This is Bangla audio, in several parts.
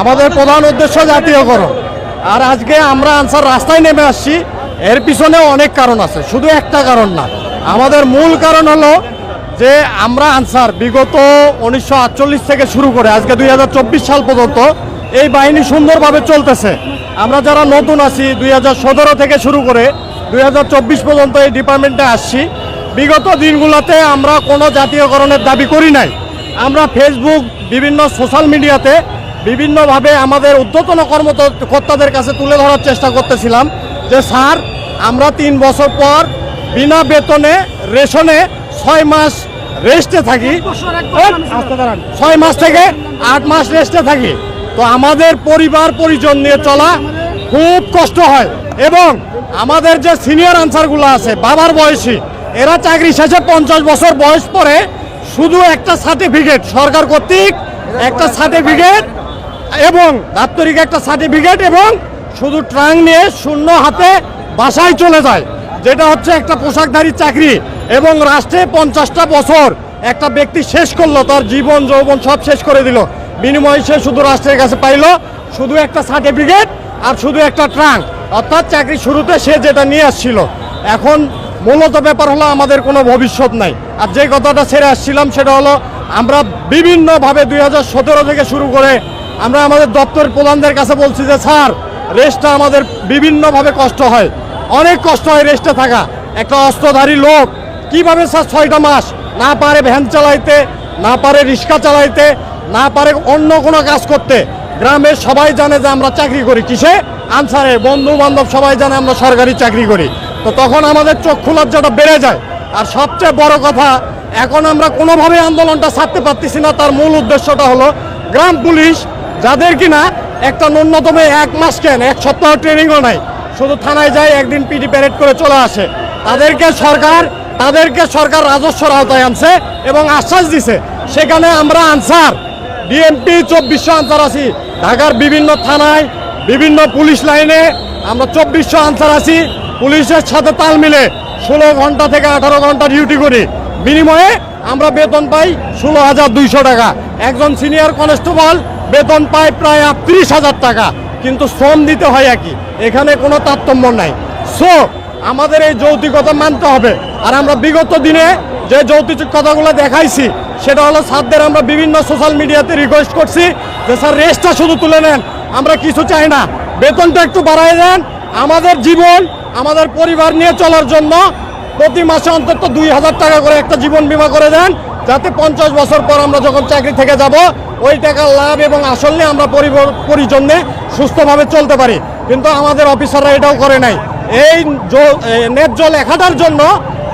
আমাদের প্রধান উদ্দেশ্য জাতীয়করণ। আর আজকে আমরা আনসার রাস্তায় নেমে আসছি, এর পিছনে অনেক কারণ আছে, শুধু একটা কারণ না। আমাদের মূল কারণ হলো যে আমরা আনসার বিগত উনিশশো আটচল্লিশ থেকে শুরু করে, আজকে দুই হাজার চব্বিশ সাল পর্যন্ত এই বাহিনী সুন্দরভাবে চলতেছে। আমরা যারা নতুন আছি, দুই হাজার সতেরো থেকে শুরু করে দুই হাজার চব্বিশ পর্যন্ত এই ডিপার্টমেন্টে আসছি। বিগত দিনগুলোতে আমরা কোনো জাতীয়করণের দাবি করি নাই। আমরা ফেসবুক বিভিন্ন সোশ্যাল মিডিয়াতে বিভিন্নভাবে আমাদের ঊর্ধ্বতন কর্মকর্তাদের কাছে তুলে ধরার চেষ্টা করতেছিলাম যে স্যার আমরা তিন বছর পর বিনা বেতনে রেশনে ছয় মাস রেস্টে থাকি। ছয় মাস থেকে আট মাস রেস্টে থাকি। তো আমাদের পরিবার পরিজন নিয়ে চলা খুব কষ্ট হয় এবং আমাদের যে সিনিয়র আনসারগুলো আছে বাবার বয়সী এরা চাকরি শেষে পঞ্চাশ বছর বয়স পরে শুধু একটা সার্টিফিকেট সরকার কর্তৃক একটা সার্টিফিকেট এবং দাপ্তরিক একটা সার্টিফিকেট এবং শুধু ট্রাং নিয়ে শূন্য হাতে বাসায় চলে যায়, যেটা হচ্ছে একটা পোশাকধারী চাকরি। এবং রাষ্ট্রে পঞ্চাশটা বছর একটা ব্যক্তি শেষ করল, তার জীবন, যৌবন সব শেষ করে দিল। বিনিময়ে সে শুধু রাষ্ট্রের কাছে পাইলো, শুধু একটা সার্টিফিকেট আর শুধু একটা ট্রাঙ্ক অর্থাৎ চাকরি শুরুতে সে যেটা নিয়ে আসছিল, এখন মূলত ব্যাপার হলো আমাদের কোনো ভবিষ্যৎ নাই। আর যে কথাটা ছেড়ে আসছিলাম, সেটা হলো আমরা বিভিন্নভাবে দুই হাজার সতেরো থেকে শুরু করে আমরা আমাদের দপ্তর প্রধানদের কাছে বলছি যে, স্যার রেস্টটা আমাদের বিভিন্নভাবে কষ্ট হয়। অনেক কষ্ট হয় রেস্টে থাকা। একটা অস্ত্রধারী লোক, কীভাবে স্যার ছয়টা মাস না পারে ভ্যান চালাইতে, না পারে রিক্সা চালাইতে, না পারে অন্য কোনো কাজ করতে? গ্রামের সবাই জানে যে আমরা চাকরি করি কিসে? আনসারে বন্ধু বান্ধব সবাই জানে আমরা সরকারি চাকরি করি। তো তখন আমাদের চক্ষু লজ্জাটা বেড়ে যায়, আর সবচেয়ে বড় কথা, এখন আমরা কোনোভাবে আন্দোলনটা ছাড়তে পারতেছি না। তার মূল উদ্দেশ্যটা হলো, গ্রাম পুলিশ যাদের কিনা একটা ন্যূনতম এক মাস কেন, এক সপ্তাহ ট্রেনিংও নাই। শুধু থানায় যায়, একদিন পিটি প্যারেড করে চলে আসে। তাদেরকে সরকার তাদেরকে সরকার রাজস্বর আওতায় আনছে এবং আশ্বাস দিছে। সেখানে আমরা আনসার বিএমপি চব্বিশশো আনসার আছি। ঢাকার বিভিন্ন থানায়, বিভিন্ন পুলিশ লাইনে আমরা চব্বিশশো আনসার আছি। পুলিশের সাথে তাল মিলে ষোলো ঘণ্টা থেকে আঠারো ঘণ্টা ডিউটি করি। বিনিময়ে আমরা বেতন পাই ষোলো হাজার দুইশো টাকা। একজন সিনিয়র কনস্টেবল বেতন পায় প্রায় আটত্রিশ হাজার টাকা, কিন্তু শ্রম দিতে হয় একই। এখানে কোনো তারতম্য নাই। সো আমাদের এই যৌতিকতা মানতে হবে। আর আমরা বিগত দিনে যে যৌতিকতাগুলো দেখাইছি, সেটা হলো স্যারদের আমরা বিভিন্ন সোশ্যাল মিডিয়াতে রিকোয়েস্ট করছি যে, স্যার রেস্টটা শুধু তুলে নেন, আমরা কিছু চাই না। বেতনটা একটু বাড়াই দেন। আমাদের জীবন, আমাদের পরিবার নিয়ে চলার জন্য প্রতি মাসে অন্তত দুই হাজার টাকা করে একটা জীবন বীমা করে দেন। যাতে পঞ্চাশ বছর পর আমরা যখন চাকরি থেকে যাব ওই টাকার লাভ এবং আসল নিয়ে আমরা পরিবার পরিজন সুস্থভাবে চলতে পারি। কিন্তু আমাদের অফিসাররা এটাও করে নাই। এই জ- এ, ন্যায্য লেখাটার জন্য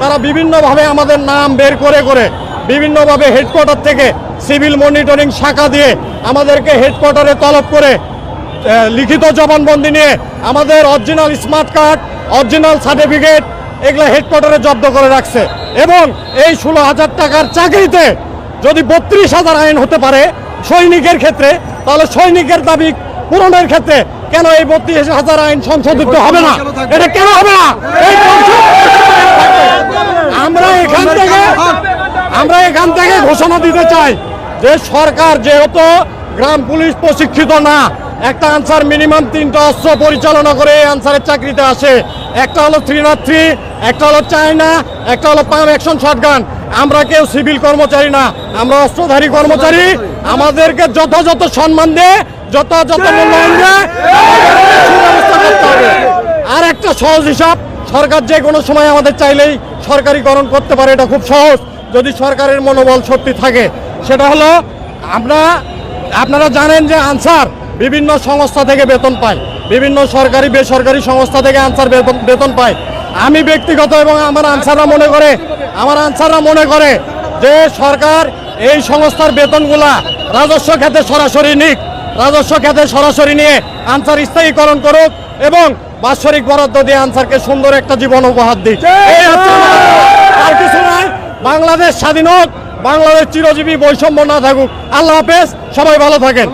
তারা বিভিন্নভাবে আমাদের নাম বের করে করে বিভিন্নভাবে হেডকোয়ার্টার থেকে সিভিল মনিটরিং শাখা দিয়ে আমাদেরকে হেডকোয়ার্টারে তলব করে লিখিত জবানবন্দি নিয়ে আমাদের original smart card original certificate এগুলো হেডকোয়ার্টারে জব্দ করে রাখছে। এবং এই ষোলো হাজার টাকার চাকরিতে যদি বত্রিশ হাজার আইন হতে পারে সৈনিকের ক্ষেত্রে, তাহলে সৈনিকের দাবি পূরণের ক্ষেত্রে কেন এই বত্রিশ হাজার আইন সংশোধিত হবে না? এটা কেন হবে না? আমরা এখান থেকে আমরা এখান থেকে ঘোষণা দিতে চাই যে সরকার যেহেতু গ্রাম পুলিশ প্রশিক্ষিত না, একটা আনসার মিনিমাম তিনটা অস্ত্র পরিচালনা করে এই আনসারের চাকরিতে আসে। একটা হলো থ্রি নট থ্রি একটা হলো চায়না, একটা হলো পাম অ্যাকশন শটগান। আমরা কেউ সিভিল কর্মচারী না, আমরা অস্ত্রধারী কর্মচারী। আমাদেরকে যথাযথ সম্মান দিয়ে যথাযথ মূল্যায়ন দিয়ে আর একটা সহজ হিসাব, সরকার যে কোনো সময় আমাদের চাইলেই সরকারিকরণ করতে পারে, এটা খুব সহজ। যদি সরকারের মনোবল সত্যি থাকে, সেটা হলো আমরা, আপনারা জানেন যে আনসার বিভিন্ন সংস্থা থেকে বেতন পায়। বিভিন্ন সরকারি বেসরকারি সংস্থা থেকে আনসার বেতন- পায়। আমি ব্যক্তিগত এবং আমার আনসাররা মনে করে আমার আনসাররা মনে করে যে সরকার এই সংস্থার বেতনগুলা রাজস্ব খাতে সরাসরি নিক রাজস্ব খাতে সরাসরি নিয়ে আনসার স্থায়ীকরণ করুক এবং বাৎসরিক বরাদ্দ দিয়ে আনসারকে সুন্দর একটা জীবন উপহার দিক। আর কিছু নাই। বাংলাদেশ স্বাধীন হোক বাংলাদেশ চিরজীবী বৈষম্য না থাকুক। আল্লাহ হাফেজ সবাই ভালো থাকেন।